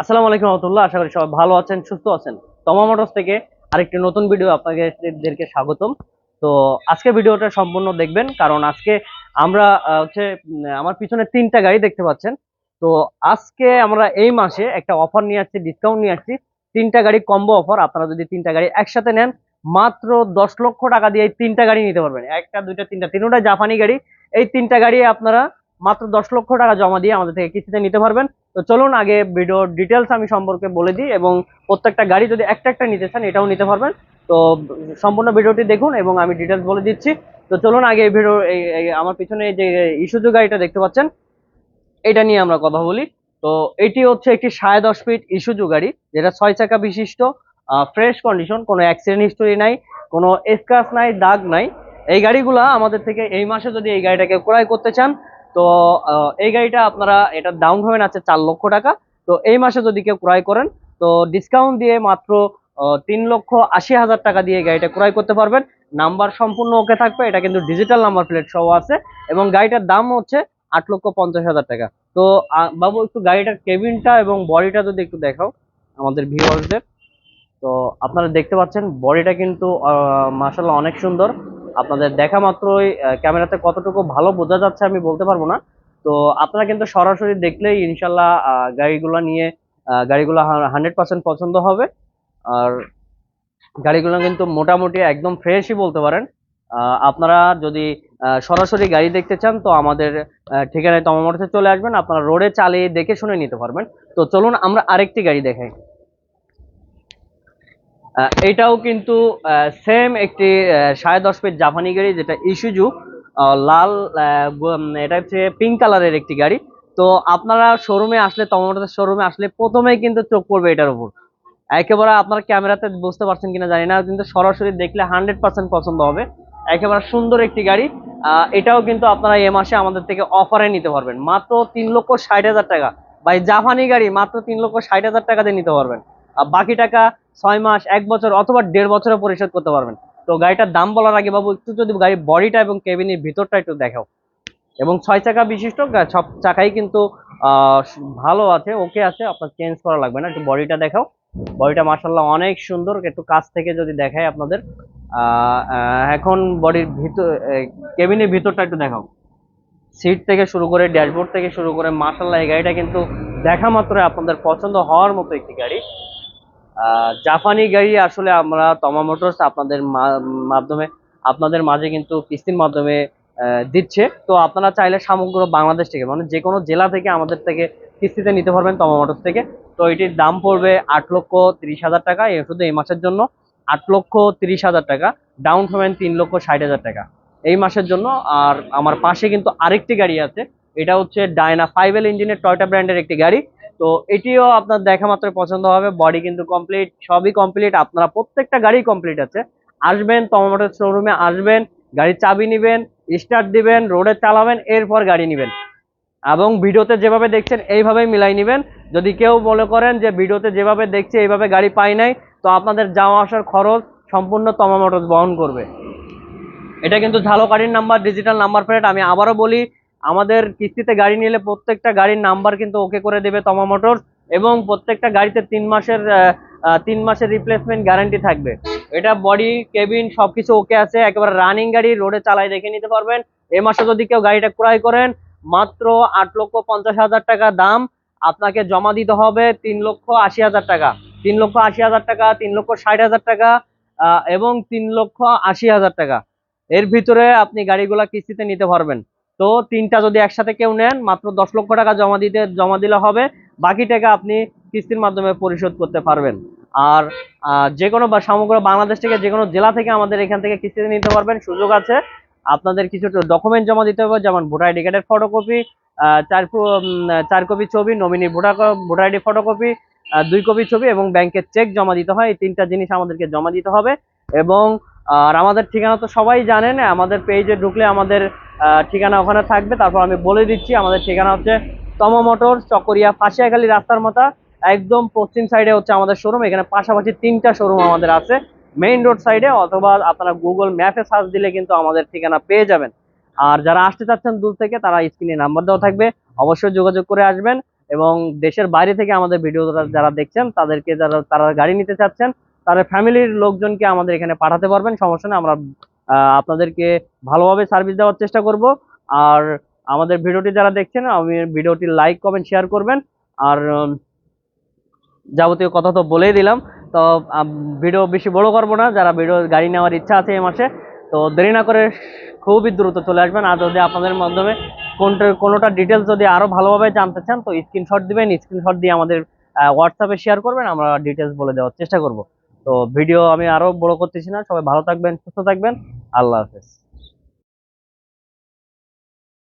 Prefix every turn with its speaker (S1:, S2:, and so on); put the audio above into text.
S1: আসসালামু আলাইকুম রহমতুল্লাহ, আশা করি সবাই ভালো আছেন, সুস্থ আছেন। তমা মোটরস থেকে আরেকটি নতুন ভিডিও আপনাদেরকে স্বাগতম। তো আজকে ভিডিওটা সম্পূর্ণ দেখবেন, কারণ আজকে আমরা হচ্ছে আমার পিছনে তিনটা গাড়ি দেখতে পাচ্ছেন। তো আজকে আমরা এই মাসে একটা অফার নিয়ে আসছি ডিসকাউন্ট নিয়ে আসছি। তিনটা গাড়ি কম্বো অফার আপনারা যদি তিনটা গাড়ি একসাথে নেন, মাত্র দশ লক্ষ টাকা দিয়ে এই তিনটা গাড়ি নিতে পারবেন। একটা, দুইটা, তিনটা তিনটা জাপানি গাড়ি, এই তিনটা গাড়ি আপনারা মাত্র দশ লক্ষ টাকা জমা দিয়ে আমাদের থেকে কিস্তিতে নিতে পারবেন। তো চলুন আগে ভিডিওর ডিটেলস আমি সম্পর্কে বলে দিই এবং প্রত্যেকটা গাড়ি যদি একটা একটা নিতে চান, এটাও নিতে পারবেন। তো সম্পূর্ণ ভিডিওটি দেখুন এবং আমি ডিটেলস বলে দিচ্ছি। তো চলুন আগে এই ভিডিও আমার পিছনে যে ইস্যুজু গাড়িটা দেখতে পাচ্ছেন, এটা নিয়ে আমরা কথা বলি। তো এটি হচ্ছে একটি সাড়ে দশ ফিট ইস্যুজু গাড়ি, যেটা ছয় চাকা বিশিষ্ট ফ্রেশ কন্ডিশন কোনো অ্যাক্সিডেন্ট হিস্টোরি নাই, কোনো স্ক্র্যাচ নাই, দাগ নাই। এই গাড়িগুলা আমাদের থেকে এই মাসে যদি এই গাড়িটাকে ক্রয় করতে চান তো এই গাড়িটা আপনারা এটা ডাউন পেমেন্ট আছে চার লক্ষ টাকা। তো এই মাসে যদি কেউ ক্রয় করেন, তো ডিসকাউন্ট দিয়ে মাত্র তিন লক্ষ আশি হাজার টাকা দিয়ে গাড়িটা ক্রয় করতে পারবেন। নাম্বার সম্পূর্ণ ওকে থাকবে, এটা কিন্তু ডিজিটাল নাম্বার প্লেট সহ আছে। এবং গাড়িটার দাম হচ্ছে আট লক্ষ পঞ্চাশ হাজার টাকা। তো বাবু, একটু গাড়িটার কেবিনটা এবং বডিটা যদি একটু দেখাও, আমাদের ভিউয়ার্সদের তো, আপনারা দেখতে পাচ্ছেন বডিটা কিন্তু মাসাল্লাহ অনেক সুন্দর। আপনাদের দেখা মাত্রই ক্যামেরাতে কতটুকু ভালো বোঝা যাচ্ছে আমি বলতে পারব না। তো আপনারা কিন্তু সরাসরি দেখলেই ইনশাল্লাহ গাড়িগুলো নিয়ে গাড়িগুলো হান্ড্রেড পার্সেন্ট পছন্দ হবে। আর গাড়িগুলো কিন্তু মোটামুটি একদম ফ্রেশই বলতে পারেন। আপনারা যদি সরাসরি গাড়ি দেখতে চান, তো আমাদের ঠিকানায় তমামোটরসে চলে আসবেন। আপনারা রোডে চালিয়ে দেখে শুনে নিতে পারবেন। তো চলুন আমরা আরেকটি গাড়ি দেখাই। এটাও কিন্তু সেম একটি সাড়ে দশ ফিট জাপানি গাড়ি, যেটা ইস্যুজু লাল এটা হচ্ছে পিঙ্ক কালারের একটি গাড়ি। তো আপনারা শোরুমে আসলে টমেটোর শোরুমে আসলে প্রথমেই কিন্তু চোখ পড়বে এটার উপর। একেবারে আপনার ক্যামেরাতে বুঝতে পারছেন কিনা জানি না, কিন্তু সরাসরি দেখলে হান্ড্রেড পার্সেন্ট পছন্দ হবে। একেবারে সুন্দর একটি গাড়ি। এটাও কিন্তু আপনারা এ মাসে আমাদের থেকে অফারে নিতে পারবেন। মাত্র তিন লক্ষ ষাট হাজার টাকা। ভাই, জাপানি গাড়ি মাত্র তিন লক্ষ ষাট হাজার টাকা দিয়ে নিতে পারবেন। বাকি টাকা ছয় মাস, এক বছর অথবা দেড় বছরে পরিশোধ করতে পারবেন। তো গাড়িটার দাম বলার আগে বাবু, একটু যদি গাড়ির বডিটা এবং কেবিনের ভিতরটা একটু দেখাও। এবং ছয় চাকা বিশিষ্ট সব চাকাই কিন্তু ভালো আছে ওকে আছে, আপনার চেঞ্জ করা লাগবে না। একটু বডিটা দেখাও। বডিটা মার্শাল্লাহ অনেক সুন্দর, একটু কাছ থেকে যদি দেখাই আপনাদের এখন বডির ভিতর কেবিনের ভিতরটা একটু দেখাও। সিট থেকে শুরু করে ড্যাশবোর্ড থেকে শুরু করে মার্শাল্লাহ এই গাড়িটা কিন্তু দেখা মাত্র আপনাদের পছন্দ হওয়ার মতো একটি গাড়ি। জাপানি গাড়ি আসলে আমরা তমা মোটরস আপনাদের মাধ্যমে, আপনাদের মাঝে কিন্তু কিস্তির মাধ্যমে দিচ্ছে। তো আপনারা চাইলে সমগ্র বাংলাদেশ থেকে মানে যে কোনো জেলা থেকে আমাদের থেকে কিস্তিতে নিতে পারবেন তমা মোটরস থেকে। তো এটির দাম পড়বে আট লক্ষ তিরিশ হাজার টাকা, এ শুধু এই মাসের জন্য। আট লক্ষ তিরিশ হাজার টাকা ডাউন পেমেন্ট তিন লক্ষ ষাট হাজার টাকা। এই মাসের জন্য, আর আমার পাশে কিন্তু আরেকটি গাড়ি আছে। এটা হচ্ছে ডায়না ফাইভ এল ইঞ্জিনের টয়টা ব্র্যান্ডের একটি গাড়ি। তো এটিও আপনার দেখা মাত্র পছন্দ হবে। বডি কিন্তু কমপ্লিট সবই কমপ্লিট আপনারা প্রত্যেকটা গাড়ি কমপ্লিট আছে। আসবেন টমেটোর শোরুমে আসবেন, গাড়ির চাবি নিবেন স্টার্ট দিবেন রোডে চালাবেন, এরপর গাড়ি নিবেন। এবং ভিডিওতে যেভাবে দেখছেন, এইভাবেই মিলাই নিবেন। যদি কেউ মনে করেন যে ভিডিওতে যেভাবে দেখছে, এইভাবে গাড়ি পাই নাই, তো আপনাদের যাওয়া আসার খরচ সম্পূর্ণ তমা মোটরস বহন করবে। এটা কিন্তু ঝালকাঠির নাম্বার ডিজিটাল নাম্বার প্লেট আমি আবারও বলি আমাদের কিস্তিতে গাড়ি নিলে প্রত্যেকটা গাড়ির নাম্বার কিন্তু ওকে করে দেবে তমা মোটরস এবং প্রত্যেকটা গাড়িতে তিন মাসের তিন মাসের রিপ্লেসমেন্ট গ্যারান্টি থাকবে। এটা বডি কেবিন সবকিছু ওকে আছে। একেবারে রানিং গাড়ি রোডে চালাই দেখে নিতে পারবেন। এ মাসে যদি কেউ গাড়িটা ক্রয় করেন, মাত্র আট লক্ষ পঞ্চাশ হাজার টাকা দাম। আপনাকে জমা দিতে হবে তিন লক্ষ আশি হাজার টাকা। তিন লক্ষ আশি হাজার টাকা, তিন লক্ষ ষাট হাজার টাকা এবং তিন লক্ষ আশি হাজার টাকা। এর ভিতরে আপনি গাড়িগুলা কিস্তিতে নিতে পারবেন। তো তিনটা যদি একসাথে কেউ নেন, মাত্র দশ লক্ষ টাকা জমা দিতে, জমা দিলে হবে। বাকি টাকা আপনি কিস্তির মাধ্যমে পরিশোধ করতে পারবেন। আর যে কোনো বা, সমগ্র বাংলাদেশ থেকে যে কোনো জেলা থেকে আমাদের এখান থেকে কিস্তিতে নিতে পারবেন, সুযোগ আছে। আপনাদের কিছু ডকুমেন্ট জমা দিতে হবে, যেমন ভোটার আইডি কার্ডের ফটোকপি চার চার কপি ছবি nominee voter voter ID photocopy দুই কপি ছবি এবং ব্যাংকের চেক জমা দিতে হয়। এই তিনটা জিনিস আমাদেরকে জমা দিতে হবে। এবং, আর আমাদের ঠিকানা তো সবাই জানেন, আমাদের পেজে ঢুকলে আমাদের ঠিকানা ওখানে থাকবে। তারপর আমি বলে দিচ্ছি, আমাদের ঠিকানা হচ্ছে তমা মোটর চকরিয়া, ফাঁসিয়াখালী রাস্তার মাথা একদম পশ্চিম সাইডে হচ্ছে আমাদের শোরুম এখানে পাশাপাশি তিনটা শোরুম আমাদের আছে। মেইন রোড সাইডে অথবা আপনারা গুগল ম্যাপে সার্চ দিলে কিন্তু আমাদের ঠিকানা পেয়ে যাবেন। আর যারা আসতে চাচ্ছেন দূর থেকে, তারা স্ক্রিনে নাম্বার দেওয়া থাকবে। অবশ্যই যোগাযোগ করে আসবেন এবং দেশের বাইরে থেকে আমাদের ভিডিও যারা দেখছেন, তাদেরকে যারা, তারা গাড়ি নিতে চাচ্ছেন তারা ফ্যামিলির লোকজনকে আমাদের এখানে পাঠাতে পারবেন। সমস্যা নেই, আমরা আপনাদেরকে ভালোভাবে সার্ভিস দেওয়ার চেষ্টা করব। আর আমাদের ভিডিওটি যারা দেখছেন, আমি ভিডিওটি লাইক কমেন্ট শেয়ার করবেন। আর যাবতীয় কথা তো বলেই দিলাম। তো ভিডিও বেশি বড় করব না। যারা ভিডিও গাড়ি নেওয়ার ইচ্ছা আছে এই মাসে, তো দেরি না করে খুবই দ্রুত চলে আসবেন। আর যদি আপনাদের মাধ্যমে কোনটা কোনোটা ডিটেলস যদি আরও ভালোভাবে জানতে চান, তো স্ক্রিনশট দিবেন। স্ক্রিনশট দিয়ে আমাদের হোয়াটসঅ্যাপে শেয়ার করবেন। আমরা ডিটেলস বলে দেওয়ার চেষ্টা করব। তো ভিডিও আমি আরও বড় করতেছি না। সবাই ভালো থাকবেন সুস্থ থাকবেন। আল্লাহ হাফেজ।